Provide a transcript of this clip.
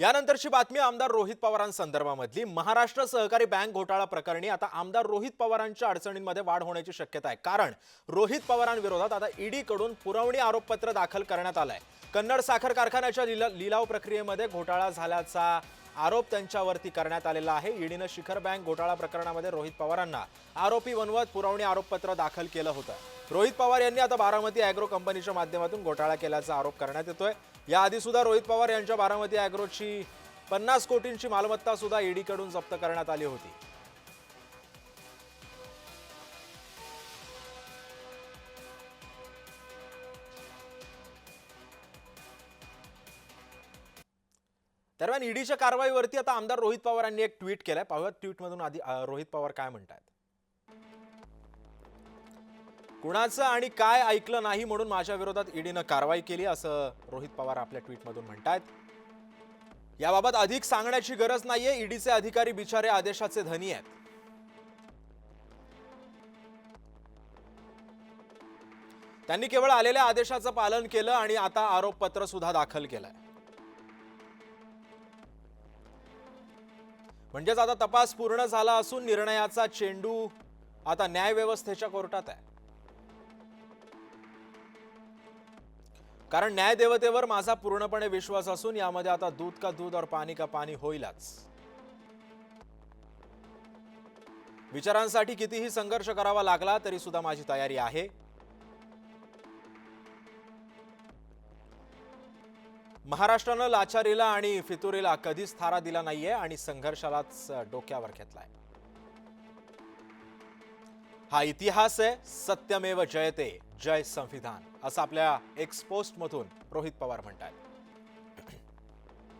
यानंतरची बातमी आमदार रोहित पवारांसंदर्भामधली. महाराष्ट्र सहकारी बँक घोटाळा प्रकरणी आता आमदार रोहित पवारांच्या अडचणींमध्ये वाढ होण्याची शक्यता आहे. कारण रोहित पवारांविरोधात आता ईडीकडून पुरवणी आरोपपत्र दाखल करण्यात आलंय. कन्नड साखर कारखान्याच्या लिला- लिलाव प्रक्रियेमध्ये घोटाळा झाल्याचा आरोप त्यांच्यावरती करण्यात आलेला आहे. ईडीनं शिखर बँक घोटाळा प्रकरणामध्ये रोहित पवारांना आरोपी बनवत पुरवणी आरोपपत्र दाखल केलं होतं. रोहित पवार यांनी आता बारामती अॅग्रो कंपनीच्या माध्यमातून घोटाळा केल्याचा आरोप करण्यात येतोय. याआधी सुद्धा रोहित पवार यांच्या बारामती अॅग्रोची पन्नास कोटींची मालमत्ता सुद्धा ईडीकडून जप्त करण्यात आली होती. दरम्यान ईडीच्या कारवाईवरती आता आमदार रोहित पवारांनी एक ट्विट केलंय. पाहूयात ट्विटमधून आधी रोहित पवार काय म्हणतात कुणाचं आणि काय ऐकलं नाही म्हणून माझ्या विरोधात ईडीनं कारवाई केली असं रोहित पवार आपल्या ट्विटमधून म्हणतायत. याबाबत अधिक सांगण्याची गरज नाहीये ईडीचे अधिकारी बिचारे आदेशाचे धनी आहेत. त्यांनी केवळ आलेल्या आदेशाचं पालन केलं आणि आता आरोपपत्र सुद्धा दाखल केलंय. म्हणजेच आता तपास पूर्ण झाला असून निर्णयाचा चेंडू आता न्यायव्यवस्थेच्या कोर्टात आहे. कारण न्यायदेवतेवर माझा पूर्णपणे विश्वास असून यामध्ये आता दूध का दूध और पाणी का पाणी होईलच. विचारांसाठी कितीही संघर्ष करावा लागला तरी सुद्धा माझी तयारी आहे. महाराष्ट्रानं लाचारीला आणि फितुरीला कधीच थारा दिला नाहीये आणि संघर्षालाच डोक्यावर घेतलाय. हा इतिहास आहे सत्यमेव जयते जय संविधान असं आपल्या एक्सपोस्टमधून रोहित पवार म्हणतात